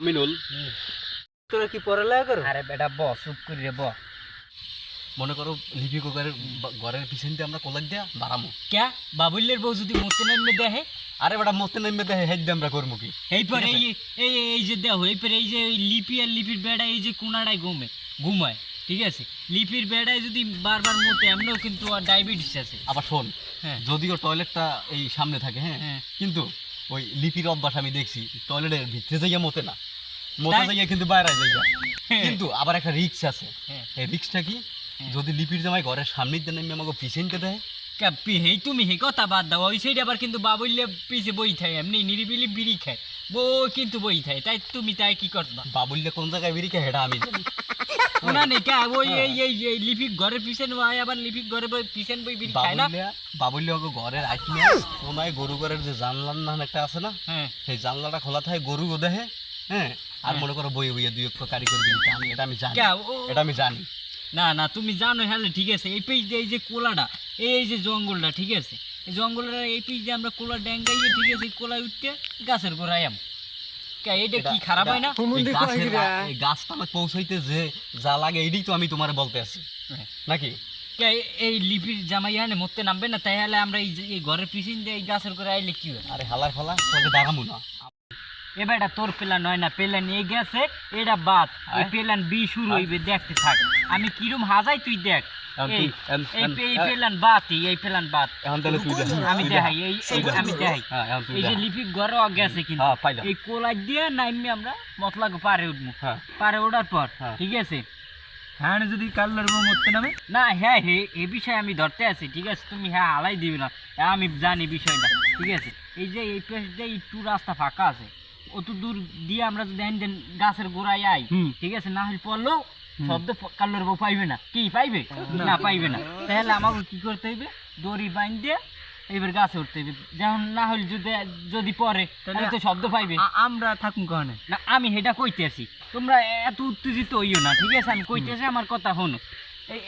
আমিনুল তোরা কি পড়ালেখা করো? আরে বেটা ব চুপ করি রে ব। মনে করো লিপি ঘরের ঘরের পিছন দিয়ে আমরা কোলাক দিয়া বাড়ামো। ক্যা? বাবুল্যের বউ যদি মতে নামে দেখে? আরে বেটা মস্তে নামবে দেখে হেড দিয়ে আমরা করব কি? এই পর এই এই এই যে দেখো এই পর এই যে ওই লিপি আর লিপির বেড়া এই যে কোনাটায় ঘুমে ঘুমায় ঠিক আছে? লিপির বেড়ায় যদি বারবার মতে এমনও কিন্তু আর ডায়াবেটিস আছে। আবার শোন হ্যাঁ। যদিও টয়লেটটা এই সামনে থাকে হ্যাঁ হ্যাঁ। কিন্তু ওই লিপির অভ্যাস আমি দেখছি টয়লেটের ভিতরে যাইয়া মতে না। তাই? যাইয়া কিন্তু বাইরে যাইয়া হ্যাঁ। কিন্তু আবার একটা রিক্স আছে। হ্যাঁ। এই রিক্সটা কি? হ্যাঁ। যদি লিপির জামাই ঘরের সামনের দিন আমাকে দেয়? হেই তুমি হে কথা বাদ দাও। ওই আবার কিন্তু পিছে বই থাকে এমনি নিরিবিলি বিড়ি খায়। বই কিন্তু বই থাকে তাই তুমি তাই কি করবা? বাবুল্যা কোন জায়গায় বেরিয়ে হেটা আমি জানি। না নেই কা ওই। এই এই এই লিপিক ঘরের পিছনে বই আবার লিপিক ঘরে পিছন বই বিড়ি খায় না? বাবুল্যা ওকে ঘরের কোনায় গরু ঘরের যে জানলার না একটা আছে না? হ্যাঁ। সেই জানলাটা খোলা থাকে গরু দেখে হ্যাঁ। আর। মনে করো বইয়ে বইয়ে দুই কারিগর আমি এটা আমি জানি। এটা আমি জানি। না না তুমি জানো হ্যাঁ ঠিক আছে। এই পেজ দিয়ে এই যে কোলাটা এই যে জঙ্গলটা ঠিক আছে? এই জঙ্গলটা এই পেজ দিয়ে আমরা কোলা ড্যাঙ্গাইয়ে ঠিক আছে কোলায় উঠতে গাছের গোড়ায় আম। কা কি খারাপ হয় না? এই হুমুন্দি গাছের কয় গিরা? এই গাছটা আমার পৌঁছাইতে যে যা লাগে এইটাই তো আমি তোমার বলতে আছি। হ্যাঁ। নাকি? এই- এই লিপির জামাই আনে মরতে নামবে না তাই হলে আমরা এই যে- ঘরের পিছন দিয়ে এই গাছের গোড়ায় আইলে কি হয়? আরে হালার ফালা তোকে দেখামু না। এবার তোর প্ল্যান হয় না প্ল্যান এ গেছে এটা বাদ। এই প্ল্যান বি শুরু হইবে দেখতে থাক। আমি কিরম হাজাই তুই দেখ। এই প্ল্যান এই প্ল্যান বাদ আমি দেখাই এই তুই এই দেখা। আমি দেখাই। হ্যাঁ এই যে গেছে কিন্তু। হ্যাঁ এই কোলাই দিয়ে নাইমে আমরা মতলাগ পারে উঠবো হ্যাঁ। পারে ওঠার পর। ঠিক আছে? হ্যাঁ যদি কাল্লার বউ মরতে নামে? না হ্যাঁ হে এ বিষয়ে আমি ধরতে আছি ঠিক আছে? তুমি হ্যাঁ আলাই দিবে না। আমি জানি বিষয়টা ঠিক আছে? এই যে এই পেশ দিয়ে একটু রাস্তা ফাঁকা আছে অত দূর দিয়ে আমরা যদি আইন দেন গাছের গোড়ায় আই ঠিক আছে? না হলে পড়লেও শব্দ কাল্লোর বউ পাইবে না। কি পাইবে? না পাইবে না। তাহলে আমাকে কি করতে হইবে? দড়ি বাইন দিয়ে এবার গাছে উঠতে হইবে। যেমন না হলে যদি যদি পরে তাহলে তো শব্দ পাইবে। আমরা থাকুন কহনে? না আমি সেটা কইতে আছি তোমরা এত উত্তেজিত হইও না ঠিক আছে? আমি কইতে আছি আমার কথা এই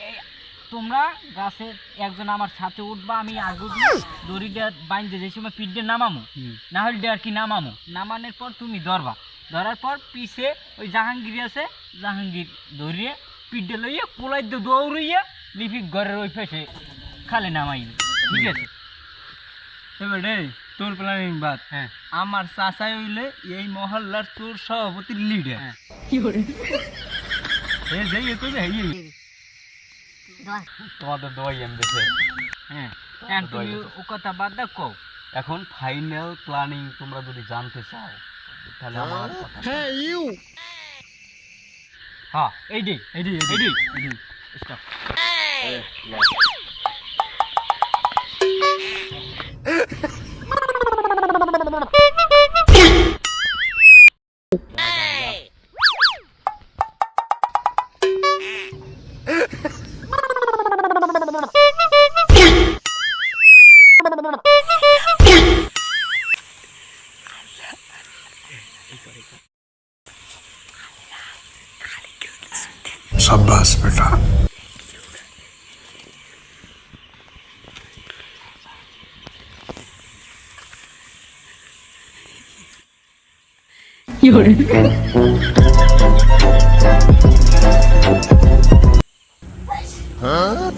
তোমরা গাছে একজন আমার সাথে উঠবা আমি আগে উঠবো দড়িটা বাইন্দে যে সময় পিঠ দিয়ে নামামো না হলে দিয়ে আর কি নামামো? নামানোর পর তুমি ধরবা। ধরার পর পিছে ওই জাহাঙ্গীর আছে জাহাঙ্গীর ধরিয়ে পিঠ দিয়ে লইয়া পোলাই দিয়ে দৌড়িয়ে লিপিক ঘরের ওই পেশে খালে নামাইবে ঠিক আছে? এবার তোর প্ল্যানিং বাদ। হ্যাঁ। আমার চাচাই হইলে এই মহল্লার চোর সভাপতির লিডার হ্যাঁ। এ যাই এ কইবে হেই। তোমাদের দোয়াই আমি দেখে হ্যাঁ তুমি ও কথা বাদ দাও কও। এখন ফাইনাল প্ল্যানিং তোমরা যদি জানতে চাও তাহলে আমার কথা হ্যাঁ ইউ। হ্যাঁ এইটাই এডি এডি। এডি স্টপ সাব্বাস বেটা Huh?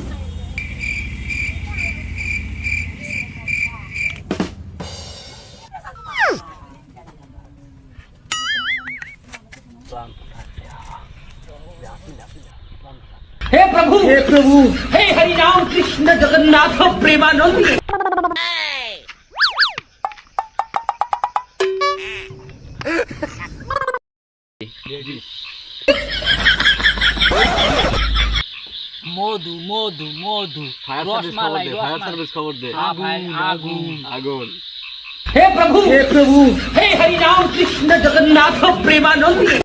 Trump. हे प्रभु हे प्रभु हे हरि राम कृष्ण जगन्नाथ प्रेमानंद মধু মধু মধু ফায়ার সার্ভিস খবর রসমালাই দে ফায়ার রসমালাই সার্ভিস খবর দে হ্যাঁ ভাই, আগুন আগুন हे प्रभु हे प्रभु हे हरि राम कृष्ण जगन्नाथ प्रेमानंद